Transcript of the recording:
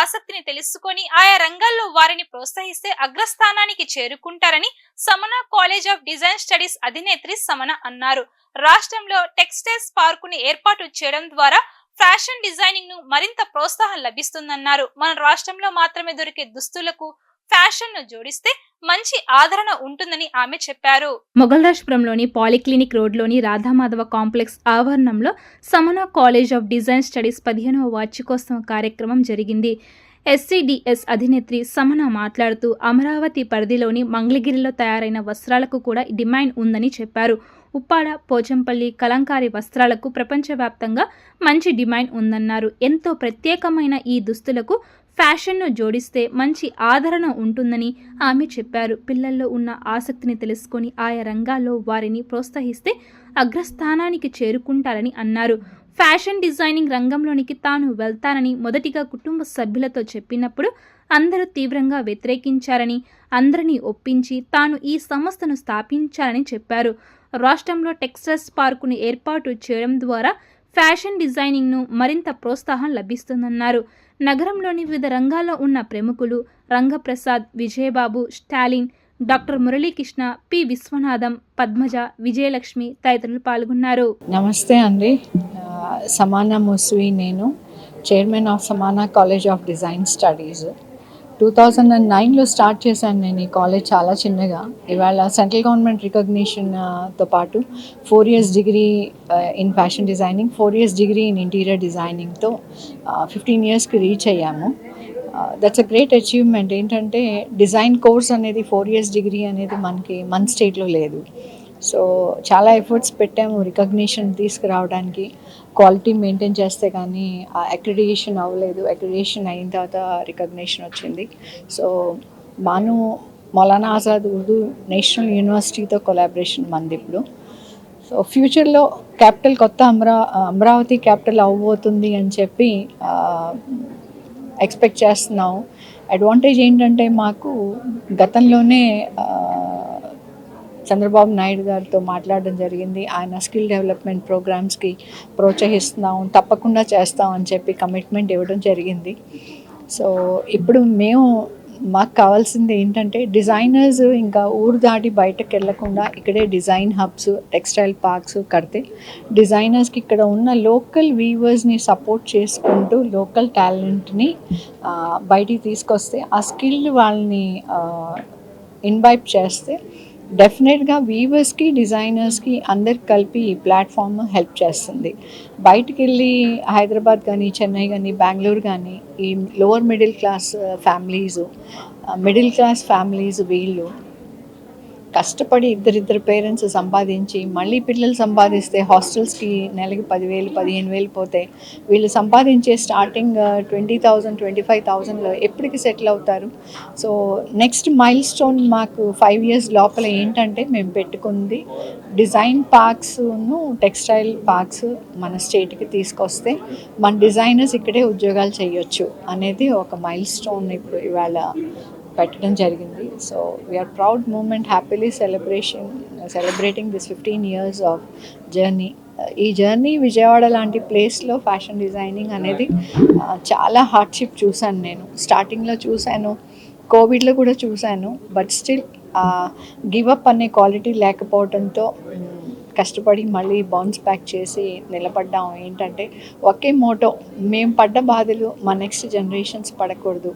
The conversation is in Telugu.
ఆసక్తిని తెలుసుకొని ఆయా రంగాల్లో వారిని ప్రోత్సహిస్తే అగ్రస్థానానికి చేరుకుంటారని Samana college of design studies అధినేత్రి Samana అన్నారు. రాష్ట్రంలో టెక్స్టైల్స్ పార్కుని ఏర్పాటు చేయడం ద్వారా ఫ్యాషన్ డిజైనింగ్ను మరింత ప్రోత్సాహం లభిస్తుందన్నారు. మన రాష్ట్రంలో మాత్రమే దొరికే దుస్తులకు ఫ్యాషన్ను జోడిస్తే మంచి ఆదరణ ఉంటుందని ఆమె చెప్పారు. మొగల్రాజ్పురంలోని పాలిక్లినిక్ రోడ్లోని రాధామాధవ కాంప్లెక్స్ ఆవరణంలో Samana college of design studies పదిహేనవ వార్షికోత్సవ కార్యక్రమం జరిగింది. ఎస్సీడీఎస్ అధినేత్రి సమన మాట్లాడుతూ అమరావతి పరిధిలోని మంగళగిరిలో తయారైన వస్త్రాలకు కూడా డిమాండ్ ఉందని చెప్పారు. ఉప్పాడ పోచంపల్లి కలంకారీ వస్త్రాలకు ప్రపంచవ్యాప్తంగా మంచి డిమాండ్ ఉందన్నారు. ఎంతో ప్రత్యేకమైన ఈ దుస్తులకు ఫ్యాషన్ను జోడిస్తే మంచి ఆదరణ ఉంటుందని ఆమె చెప్పారు. పిల్లల్లో ఉన్న ఆసక్తిని తెలుసుకొని ఆయా రంగాల్లో వారిని ప్రోత్సహిస్తే అగ్రస్థానానికి చేరుకుంటారని అన్నారు. ఫ్యాషన్ డిజైనింగ్ రంగంలోనికి తాను వెళ్తానని మొదటిగా కుటుంబ సభ్యులతో చెప్పినప్పుడు అందరూ తీవ్రంగా వ్యతిరేకించారని అందరినీ ఒప్పించి తాను ఈ సంస్థను స్థాపించాలని చెప్పారు. రాష్ట్రంలో టెక్స్టైల్స్ పార్కును ఏర్పాటు చేయడం ద్వారా ఫ్యాషన్ డిజైనింగ్ను మరింత ప్రోత్సాహం లభిస్తుందన్నారు. నగరంలోని వివిధ రంగాల్లో ఉన్న ప్రముఖులు రంగప్రసాద్ విజయబాబు స్టాలిన్ డాక్టర్ మురళీకృష్ణ పి విశ్వనాథం పద్మజ విజయలక్ష్మి తదితరులు పాల్గొన్నారు. నమస్తే అండి. సమానా ముస్వి నేను chairman of Samana college of design studies. Two thousand and నైన్లో స్టార్ట్ చేశాను నేను ఈ కాలేజ్ చాలా చిన్నగా. ఇవాళ సెంట్రల్ గవర్నమెంట్ రికగ్నిషన్తో పాటు four years degree in fashion designing four years degree in interior డిజైనింగ్తో fifteen ఇయర్స్కి రీచ్ అయ్యాము. That's a great achievement. ఏంటంటే డిజైన్ కోర్స్ అనేది ఫోర్ ఇయర్స్ డిగ్రీ అనేది మనకి మన స్టేట్లో లేదు. సో చాలా ఎఫర్ట్స్ పెట్టాము రికగ్నిషన్ తీసుకురావడానికి. క్వాలిటీ మెయింటైన్ చేస్తే కానీ ఆ అక్రిడియేషన్ అవ్వలేదు. అక్రిడియేషన్ అయిన తర్వాత రికగ్నిషన్ వచ్చింది. సో మాను మౌలానా ఆజాద్ ఉర్దూ నేషనల్ యూనివర్సిటీతో కొలాబరేషన్ మంది ఇప్పుడు. సో ఫ్యూచర్లో క్యాపిటల్ కొత్త అమరా అమరావతి క్యాపిటల్ అవ్వబోతుంది అని చెప్పి ఎక్స్పెక్ట్ చేస్తున్నాం అడ్వాంటేజ్ ఏంటంటే మాకు గతంలోనే చంద్రబాబు నాయుడు గారితో మాట్లాడడం జరిగింది. ఆయన స్కిల్ డెవలప్మెంట్ ప్రోగ్రామ్స్కి ప్రోత్సహిస్తున్నాం తప్పకుండా చేస్తాం అని చెప్పి కమిట్మెంట్ ఇవ్వడం జరిగింది. సో ఇప్పుడు మేము మాకు కావాల్సింది ఏంటంటే డిజైనర్స్ ఇంకా ఊరు దాటి బయటకు వెళ్ళకుండా ఇక్కడే డిజైన్ హబ్స్ టెక్స్టైల్ పార్క్స్ కడితే డిజైనర్స్కి ఇక్కడ ఉన్న లోకల్ వీవర్స్ని సపోర్ట్ చేసుకుంటూ లోకల్ టాలెంట్ని బయటికి తీసుకొస్తే ఆ స్కిల్ వాళ్ళని ఇన్వైట్ చేస్తే డెఫినెట్గా వీవర్స్కి డిజైనర్స్కి అందరికి కలిపి ఈ ప్లాట్ఫామ్ హెల్ప్ చేస్తుంది. బయటికి వెళ్ళి హైదరాబాద్ కానీ చెన్నై కానీ బెంగళూరు కానీ ఈ lower middle class families middle class families వీళ్ళు కష్టపడి ఇద్దరిద్దరు పేరెంట్స్ సంపాదించి మళ్ళీ పిల్లలు సంపాదిస్తే హాస్టల్స్కి నెలకి పదివేలు పదిహేను వేలు పోతే వీళ్ళు సంపాదించే starting twenty thousand twenty five థౌజండ్లో ఎప్పటికి సెటిల్ అవుతారు. సో నెక్స్ట్ మైల్ స్టోన్ మాకు ఫైవ్ ఇయర్స్ లోపల ఏంటంటే మేము పెట్టుకుంది డిజైన్ పార్క్స్ను టెక్స్టైల్ పార్క్స్ మన స్టేట్కి తీసుకొస్తే మన డిజైనర్స్ ఇక్కడే ఉద్యోగాలు చేయొచ్చు అనేది ఒక మైల్ స్టోన్ ఇప్పుడు ఇవాళ పెట్టడం జరిగింది. So we are proud moment happily celebration celebrating this fifteen years of journey ఈ జర్నీ విజయవాడ లాంటి ప్లేస్లో ఫ్యాషన్ డిజైనింగ్ అనేది uh, చాలా హార్డ్షిప్ చూశాను నేను. స్టార్టింగ్లో చూశాను కోవిడ్లో కూడా చూశాను బట్ స్టిల్ గివ్ అప్ అనే క్వాలిటీ లేకపోవడంతో mm, కష్టపడి మళ్ళీ బౌన్స్ బ్యాక్ చేసి నిలబడ్డాం. ఏంటంటే ఒకే మోటో మేము పడ్డ బాధలు మా నెక్స్ట్ జనరేషన్స్ పడకూడదు.